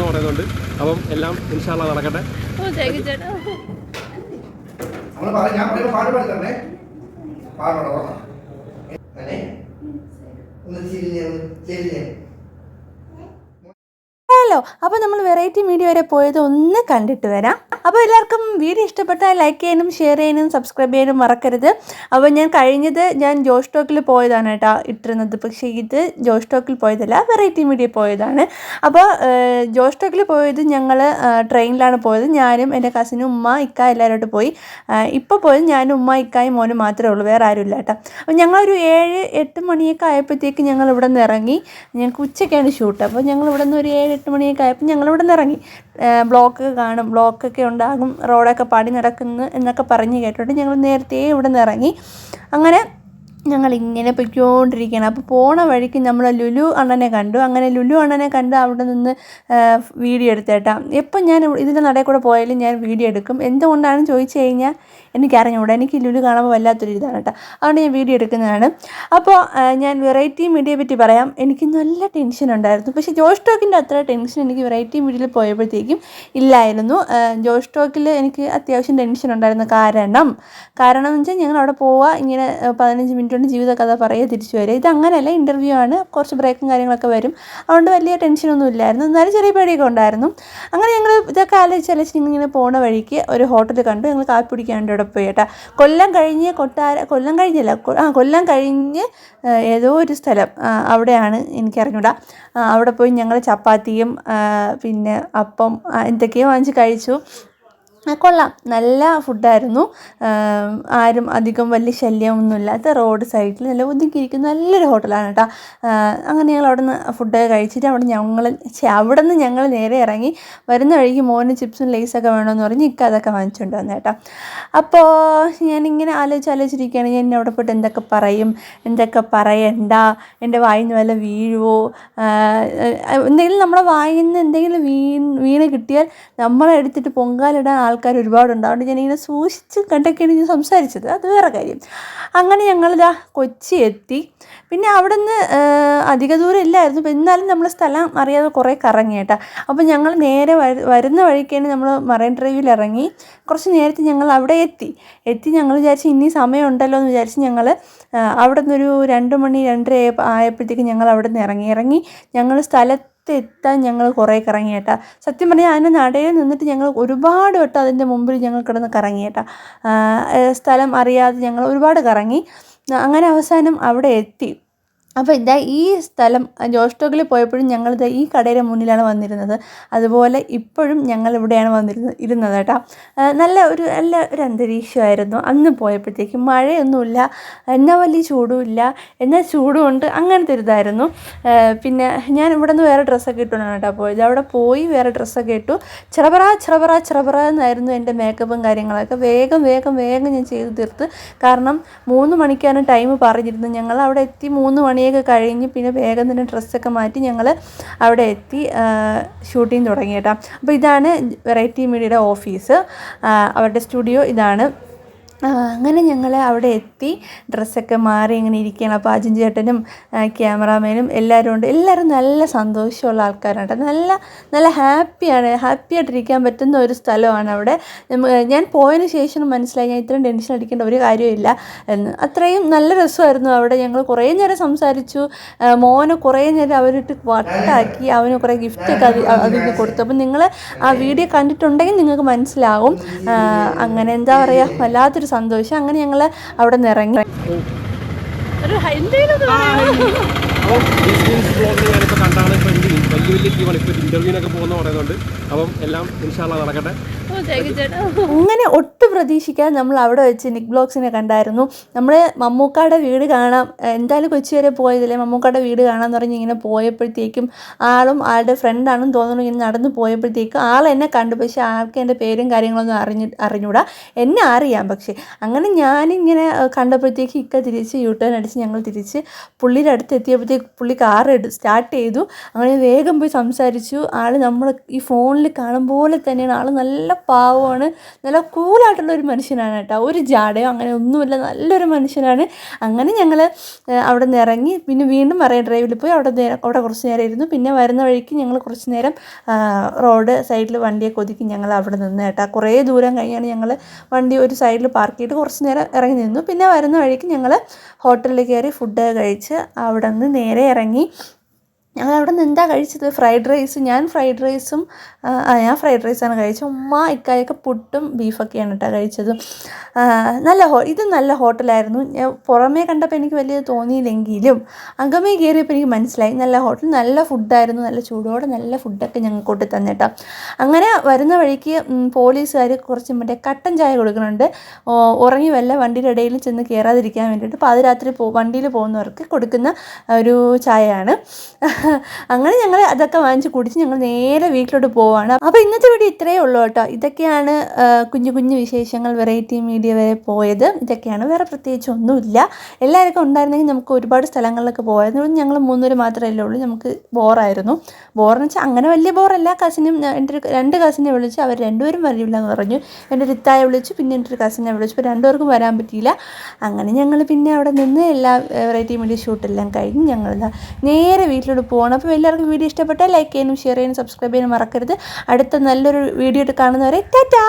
പോകുന്ന പറയുന്നുണ്ട്. അപ്പം എല്ലാം ഇൻഷാല്ല നടക്കട്ടെ. ഹലോ അപ്പോൾ നമ്മൾ വെറൈറ്റി മീഡിയ വരെ പോയത് ഒന്ന് കണ്ടിട്ട് വരാം. അപ്പോൾ എല്ലാവർക്കും വീഡിയോ ഇഷ്ടപ്പെട്ടാൽ ലൈക്ക് ചെയ്യാനും ഷെയർ ചെയ്യാനും സബ്സ്ക്രൈബ് ചെയ്യാനും മറക്കരുത്. അപ്പോൾ ഞാൻ കഴിഞ്ഞത് ഞാൻ ജോഷ് ടോക്കിൽ പോയതാണ് കേട്ടോ ഇട്ടിരുന്നത്. പക്ഷേ ഇത് ജോഷ് ടോക്കിൽ പോയതല്ല വെറൈറ്റി മീഡിയ പോയതാണ്. അപ്പോൾ ജോസ് ടോക്കിൽ പോയത് ഞങ്ങൾ ട്രെയിനിലാണ് പോയത്. ഞാനും എന്റെ കസിനും ഉമ്മ ഇക്ക എല്ലാവരോട്ട് പോയി. ഇപ്പോൾ പോയത് ഞാനും ഉമ്മ ഇക്കായും മോനും മാത്രമേ ഉള്ളൂ വേറെ ആരും ഇല്ല കേട്ടോ. അപ്പോൾ ഞങ്ങളൊരു ഏഴ് എട്ട് മണിയൊക്കെ ആയപ്പോഴത്തേക്ക് ഞങ്ങൾ ഇവിടെ നിന്ന് ഇറങ്ങി. ഞങ്ങൾക്ക് ഉച്ചയ്ക്കാണ് ഷൂട്ട്. അപ്പോൾ ഞങ്ങൾ ഇവിടെ നിന്ന് ഒരു ഏഴ് എട്ട് മണിയൊക്കെ ആയപ്പോൾ ഞങ്ങൾ ഇവിടെ നിന്ന് ഇറങ്ങി. ബ്ലോക്ക് കാണും ബ്ലോക്കൊക്കെ ഉണ്ടാകും റോഡൊക്കെ പണി നടക്കുന്നു എന്നൊക്കെ പറഞ്ഞ് കേട്ടിട്ട് ഞങ്ങൾ നേരത്തെ ഇവിടെ നിന്ന് ഇറങ്ങി. അങ്ങനെ ഞങ്ങൾ ഇങ്ങനെ പൊയ്ക്കൊണ്ടിരിക്കുകയാണ് അപ്പോൾ പോണ വഴിക്ക് നമ്മൾ ലുലു അണ്ണനെ കണ്ടു. അങ്ങനെ ലുലു അണ്ണനെ കണ്ട് അവിടെ നിന്ന് വീഡിയോ എടുത്തേട്ടാ. എപ്പം ഞാൻ ഇതിന്റെ നടയിൽ കൂടെ പോയാലും ഞാൻ വീഡിയോ എടുക്കും. എന്തുകൊണ്ടാണെന്ന് ചോദിച്ചു കഴിഞ്ഞാൽ എനിക്കറിഞ്ഞൂടാ. എനിക്ക് ലുലു കാണുമ്പോൾ വല്ലാത്തൊരു ഇതാണ് കേട്ടോ അതുകൊണ്ട് ഞാൻ വീഡിയോ എടുക്കുന്നതാണ്. അപ്പോൾ ഞാൻ വെറൈറ്റി മീഡിയയെ പറ്റി പറയാം. എനിക്ക് നല്ല ടെൻഷൻ ഉണ്ടായിരുന്നു. പക്ഷേ ജോഷ് ടോക്കിന്റെ അത്ര ടെൻഷൻ എനിക്ക് വെറൈറ്റി മീഡിയയിൽ പോയപ്പോഴത്തേക്കും ഇല്ലായിരുന്നു. ജോഷ് ടോക്കിൽ എനിക്ക് അത്യാവശ്യം ടെൻഷൻ ഉണ്ടായിരുന്നു കാരണം കാരണം എന്ന് വെച്ചാൽ ഞങ്ങൾ അവിടെ പോവുക ഇങ്ങനെ പതിനഞ്ച് മിനിറ്റ് കൊണ്ട് ജീവിത കഥ പറയുക തിരിച്ചു വരിക. ഇത് അങ്ങനെയല്ല ഇന്റർവ്യൂ ആണ്. കുറച്ച് ബ്രേക്കും കാര്യങ്ങളൊക്കെ വരും. അതുകൊണ്ട് വലിയ ടെൻഷനൊന്നും ഇല്ലായിരുന്നു. എന്നാലും ചെറിയ പേടിയൊക്കെ ഉണ്ടായിരുന്നു. അങ്ങനെ ഞങ്ങൾ ഇതൊക്കെ ആലോചിച്ച് ആലോചിച്ച് ഇങ്ങനെ പോണ വഴിക്ക് ഒരു ഹോട്ടൽ കണ്ടു. ഞങ്ങൾ കാപ്പി പിടിക്കാണ്ട് ഇവിടെ പോയി കേട്ടോ. കൊല്ലം കഴിഞ്ഞ് കൊട്ടാര കൊല്ലം കഴിഞ്ഞല്ല ആ കൊല്ലം കഴിഞ്ഞ് ഏതോ ഒരു സ്ഥലം അവിടെയാണ് എനിക്ക് അറിഞ്ഞൂടാ അവിടെ പോയി ഞങ്ങൾ ചപ്പാത്തിയും പിന്നെ അപ്പം എന്തൊക്കെയോ വാങ്ങിച്ച് കഴിച്ചു. കൊള്ളാം. നല്ല ഫുഡായിരുന്നു. ആരും അധികം വലിയ ശല്യമൊന്നുമില്ലാത്ത റോഡ് സൈഡിൽ നല്ല ഒതുക്കിയിരിക്കുന്ന നല്ലൊരു ഹോട്ടലാണ് കേട്ടോ. അങ്ങനെ ഞങ്ങൾ അവിടെ നിന്ന് ഫുഡ് കഴിച്ചിട്ട് അവിടെ ഞങ്ങൾ അവിടെ നിന്ന് ഞങ്ങൾ നേരെ ഇറങ്ങി വരുന്ന വഴിക്ക് മോന് ചിപ്സും ലേസൊക്കെ വേണമെന്ന് പറഞ്ഞ് ഇക്ക അതൊക്കെ വാങ്ങിച്ചുകൊണ്ട് വന്നു കേട്ടോ. അപ്പോൾ ഞാനിങ്ങനെ ആലോചിച്ച് ആലോചിച്ചിരിക്കുകയാണ്. ഞാൻ അവിടെ പോയിട്ട് എന്തൊക്കെ പറയും? എന്തൊക്കെ പറയണ്ട? എന്റെ വായിൽ നിന്ന് വല്ല വീഴുവോ? എന്തെങ്കിലും നമ്മുടെ വായിൽ നിന്ന് എന്തെങ്കിലും വീണ് വീണ് കിട്ടിയാൽ നമ്മളെടുത്തിട്ട് പൊങ്കാലിടാൻ പൊങ്കാലിടാൻ ആൾക്കാർ ഒരുപാടുണ്ട് അതുകൊണ്ട് ഞാനിങ്ങനെ സൂക്ഷിച്ച് കണ്ടൊക്കെയാണ് ഞാൻ സംസാരിച്ചത്. അത് വേറെ കാര്യം. അങ്ങനെ ഞങ്ങളിതാ കൊച്ചി എത്തി. പിന്നെ അവിടെ നിന്ന് അധിക ദൂരം ഇല്ലായിരുന്നു. അപ്പം എന്നാലും നമ്മൾ സ്ഥലം അറിയാതെ കുറേ കറങ്ങി കേട്ടോ. അപ്പോൾ ഞങ്ങൾ നേരെ വരുന്ന വഴിക്കാണ് നമ്മൾ മറൈൻ ഡ്രൈവിൽ ഇറങ്ങി. കുറച്ച് നേരത്തെ ഞങ്ങൾ അവിടെ എത്തി. എത്തി ഞങ്ങൾ വിചാരിച്ച് ഇനി സമയമുണ്ടല്ലോ എന്ന് വിചാരിച്ച് ഞങ്ങൾ അവിടെ നിന്നൊരു രണ്ട് മണി രണ്ടര ആയപ്പ- ആയപ്പോഴത്തേക്ക് ഞങ്ങൾ അവിടെ നിന്ന് ഇറങ്ങി. ഇറങ്ങി ഞങ്ങൾ സ്ഥലത്ത് എത്താൻ ഞങ്ങൾ കുറേ കറങ്ങി കേട്ടാ സത്യം പറഞ്ഞാൽ അതിന്റെ നടയിൽ നിന്നിട്ട് ഞങ്ങൾ ഒരുപാട് വട്ടം അതിന്റെ മുമ്പിൽ ഞങ്ങൾ കിടന്ന് കറങ്ങി കേട്ടാ സ്ഥലം അറിയാതെ ഞങ്ങൾ ഒരുപാട് കറങ്ങി. അങ്ങനെ അവസാനം അവിടെ എത്തി. അപ്പോൾ ഇതാ ഈ സ്ഥലം ജോസ്റ്റോക്കിൽ പോയപ്പോഴും ഞങ്ങളിത് ഈ കടയുടെ മുന്നിലാണ് വന്നിരുന്നത്. അതുപോലെ ഇപ്പോഴും ഞങ്ങൾ ഇവിടെയാണ് വന്നിരുന്നത് ഇരുന്നത് കേട്ടോ. നല്ല ഒരു നല്ല ഒരു അന്തരീക്ഷമായിരുന്നു. അന്ന് പോയപ്പോഴത്തേക്കും മഴയൊന്നുമില്ല എന്നാൽ വലിയ ചൂടുമില്ല എന്നാൽ ചൂടുമുണ്ട് അങ്ങനത്തെ ഒരു ഇതായിരുന്നു. പിന്നെ ഞാൻ ഇവിടെ നിന്ന് വേറെ ഡ്രസ്സൊക്കെ ഇട്ടുകൊണ്ടാണ് കേട്ടോ പോയത്. അവിടെ പോയി വേറെ ഡ്രസ്സൊക്കെ ഇട്ടു. ചിറപറ ചിറപറ ചിറപറ എന്നായിരുന്നു എന്റെ മേക്കപ്പും കാര്യങ്ങളൊക്കെ. വേഗം വേഗം വേഗം ഞാൻ ചെയ്ത് തീർത്ത്. കാരണം മൂന്ന് മണിക്കാണ് ടൈം പറഞ്ഞിരുന്നത്. ഞങ്ങൾ അവിടെ എത്തി മൂന്ന് മണിയൊക്കെ കഴിഞ്ഞ് പിന്നെ വേഗം തന്നെ ഡ്രസ്സൊക്കെ മാറ്റി ഞങ്ങൾ അവിടെ എത്തി ഷൂട്ടിങ് തുടങ്ങി കേട്ടോ. അപ്പോൾ ഇതാണ് വെറൈറ്റി മീഡിയയുടെ ഓഫീസ്. അവരുടെ സ്റ്റുഡിയോ ഇതാണ്. അങ്ങനെ ഞങ്ങൾ അവിടെ എത്തി. ഡ്രസ്സൊക്കെ മാറി ഇങ്ങനെ ഇരിക്കുകയാണ്. അപ്പോൾ അജിൻ ചേട്ടനും ക്യാമറാമാനും എല്ലാവരും ഉണ്ട്. എല്ലാവരും നല്ല സന്തോഷമുള്ള ആൾക്കാരാണ് നല്ല നല്ല ഹാപ്പിയാണ്. ഹാപ്പി ആയിട്ടിരിക്കാൻ പറ്റുന്ന ഒരു സ്ഥലമാണ് അവിടെ. ഞാൻ പോയതിന് ശേഷം മനസ്സിലായി ഞാൻ ഇത്രയും ടെൻഷൻ അടിക്കേണ്ട ഒരു കാര്യമില്ല എന്ന്. അത്രയും നല്ല രസമായിരുന്നു അവിടെ. ഞങ്ങൾ കുറേ നേരം സംസാരിച്ചു. മോനെ കുറേ നേരം അവരിട്ട് വട്ടാക്കി അവന് കുറേ ഗിഫ്റ്റൊക്കെ അത് അതിന് കൊടുത്തു. അപ്പം നിങ്ങൾ ആ വീഡിയോ കണ്ടിട്ടുണ്ടെങ്കിൽ നിങ്ങൾക്ക് മനസ്സിലാവും. അങ്ങനെ എന്താ പറയുക വല്ലാത്തൊരു സന്തോഷം. അങ്ങനെ ഞങ്ങൾ അവിടെ നിന്ന് ഇറങ്ങി ഒരു വലിയ വലിയ ടീമാണ് ഇപ്പോൾ ഇന്റർവ്യൂവിനൊക്കെ പോകുന്ന പറയുന്നുണ്ട് അപ്പം എല്ലാം ഇൻഷാല്ല നടക്കട്ടെ. ഓ താങ്ക് ചേട്ടാ അങ്ങനെ ഒട്ടും പ്രതീക്ഷിക്കാതെ നമ്മൾ അവിടെ വെച്ച് നിക് ബ്ലോക്സിനെ കണ്ടായിരുന്നു. നമ്മൾ മമ്മൂക്കാടെ വീട് കാണാം. എന്തായാലും കൊച്ചി വരെ പോയതല്ലേ? മമ്മൂക്കാടെ വീട് കാണാമെന്ന് പറഞ്ഞ് ഇങ്ങനെ പോയപ്പോഴത്തേക്കും ആളും ആളുടെ ഫ്രണ്ടാണെന്ന് തോന്നുന്നു ഇങ്ങനെ നടന്നു പോയപ്പോഴത്തേക്കും ആൾ എന്നെ കണ്ടു. പക്ഷേ ആൾക്ക് എന്റെ പേരും കാര്യങ്ങളൊന്നും അറിഞ്ഞ് അറിഞ്ഞൂടാ. എന്നെ അറിയാം പക്ഷേ. അങ്ങനെ ഞാനിങ്ങനെ കണ്ടപ്പോഴത്തേക്കും ഇക്ക തിരിച്ച് യൂ ടേൺ അടിച്ച് ഞങ്ങൾ തിരിച്ച് പുള്ളിയുടെ അടുത്ത് എത്തിയപ്പോഴത്തേക്ക് പുള്ളി കാർ സ്റ്റാർട്ട് ചെയ്തു. അങ്ങനെ വേഗം പോയി സംസാരിച്ചു. ആൾ നമ്മൾ ഈ ഫോണിൽ കാണും പോലെ തന്നെയാണ്. ആൾ നല്ല പാവമാണ്. നല്ല കൂളായിട്ടുള്ള ഒരു മനുഷ്യനാണ് കേട്ടോ. ഒരു ജാടയോ അങ്ങനെ ഒന്നുമില്ല നല്ലൊരു മനുഷ്യനാണ്. അങ്ങനെ ഞങ്ങൾ അവിടെ നിന്ന് ഇറങ്ങി പിന്നെ വീണ്ടും മറൈൻ ഡ്രൈവിൽ പോയി. അവിടെ അവിടെ കുറച്ച് നേരം ഇരുന്നു. പിന്നെ വരുന്ന വഴിക്ക് ഞങ്ങൾ കുറച്ച് നേരം റോഡ് സൈഡിൽ വണ്ടിയൊക്കെ ഒതുക്കി ഞങ്ങൾ അവിടെ നിന്ന് കേട്ടോ. കുറേ ദൂരം കഴിഞ്ഞാണ് ഞങ്ങൾ വണ്ടി ഒരു സൈഡിൽ പാർക്ക് ചെയ്തിട്ട് കുറച്ച് നേരം ഇറങ്ങി നിന്നു. പിന്നെ വരുന്ന വഴിക്ക് ഞങ്ങൾ ഹോട്ടലിൽ കയറി ഫുഡ് കഴിച്ച് അവിടെ നിന്ന് നേരെ ഇറങ്ങി ഞങ്ങൾ അവിടെ നിന്ന് എന്താ കഴിച്ചത്? ഫ്രൈഡ് റൈസ് ഞാൻ ഫ്രൈഡ് റൈസും ഞാൻ ഫ്രൈഡ് റൈസാണ് കഴിച്ചത്. ഉമ്മ ഇക്കായൊക്കെ പുട്ടും ബീഫൊക്കെയാണ് കേട്ടോ കഴിച്ചത്. നല്ല ഹോ ഇത് നല്ല ഹോട്ടലായിരുന്നു പുറമേ കണ്ടപ്പോൾ എനിക്ക് വലിയ തോന്നിയില്ലെങ്കിലും അകമേ കയറിയപ്പോൾ എനിക്ക് മനസ്സിലായി. നല്ല ഹോട്ടൽ നല്ല ഫുഡായിരുന്നു നല്ല ചൂടോടെ നല്ല ഫുഡൊക്കെ ഞങ്ങൾക്ക് കൊണ്ടു തന്നിട്ടോ അങ്ങനെ വരുന്ന വഴിക്ക് പോലീസുകാർ കുറച്ച് മറ്റേ കട്ടൻ ചായ കൊടുക്കുന്നുണ്ട്. ഉറങ്ങി വല്ല വണ്ടിയുടെ ഇടയിൽ ചെന്ന് കയറാതിരിക്കാൻ വേണ്ടിയിട്ട്. പാതിരാത്രി പോ വണ്ടിയിൽ പോകുന്നവർക്ക് കൊടുക്കുന്ന ഒരു ചായയാണ്. അങ്ങനെ ഞങ്ങൾ അതൊക്കെ വാങ്ങിച്ച് കുടിച്ച് ഞങ്ങൾ നേരെ വീട്ടിലോട്ട് പോവാണ്. അപ്പോൾ ഇന്നത്തെ വീഡിയോ ഇത്രയേ ഉള്ളൂ കേട്ടോ. ഇതൊക്കെയാണ് കുഞ്ഞു കുഞ്ഞു വിശേഷങ്ങൾ വെറൈറ്റി മീഡിയ വരെ പോയത്. ഇതൊക്കെയാണ് വേറെ പ്രത്യേകിച്ച് ഒന്നുമില്ല. എല്ലാവർക്കും ഉണ്ടായിരുന്നെങ്കിൽ നമുക്ക് ഒരുപാട് സ്ഥലങ്ങളിലൊക്കെ പോയായിരുന്നു ഞങ്ങൾ മൂന്നൂര് മാത്രമേ ഉള്ളൂ. നമുക്ക് ബോറായിരുന്നു. ബോറെന്ന് വെച്ചാൽ അങ്ങനെ വലിയ ബോറല്ല കസിനും എന്റെ രണ്ട് കസിനെ വിളിച്ച്. അവർ രണ്ടുപേരും വരില്ല എന്ന് പറഞ്ഞു. എന്റെ ഒരു വിളിച്ചു. പിന്നെ എന്റെ ഒരു കസിനെ വിളിച്ചു. ഇപ്പോൾ രണ്ടുപേർക്കും വരാൻ പറ്റിയില്ല. അങ്ങനെ ഞങ്ങൾ പിന്നെ അവിടെ നിന്ന് എല്ലാ വെറൈറ്റി മീഡിയ ഷൂട്ടെല്ലാം കഴിഞ്ഞ് ഞങ്ങൾ നേരെ വീട്ടിലോട്ട് പോകണം അപ്പോൾ എല്ലാവർക്കും വീഡിയോ ഇഷ്ടപ്പെട്ടാൽ ലൈക്ക് ചെയ്യാനും ഷെയർ ചെയ്യാനും സബ്സ്ക്രൈബ് ചെയ്യാനും മറക്കരുത്. അടുത്ത നല്ലൊരു വീഡിയോ കാണുന്നവരെ ടാറ്റാ!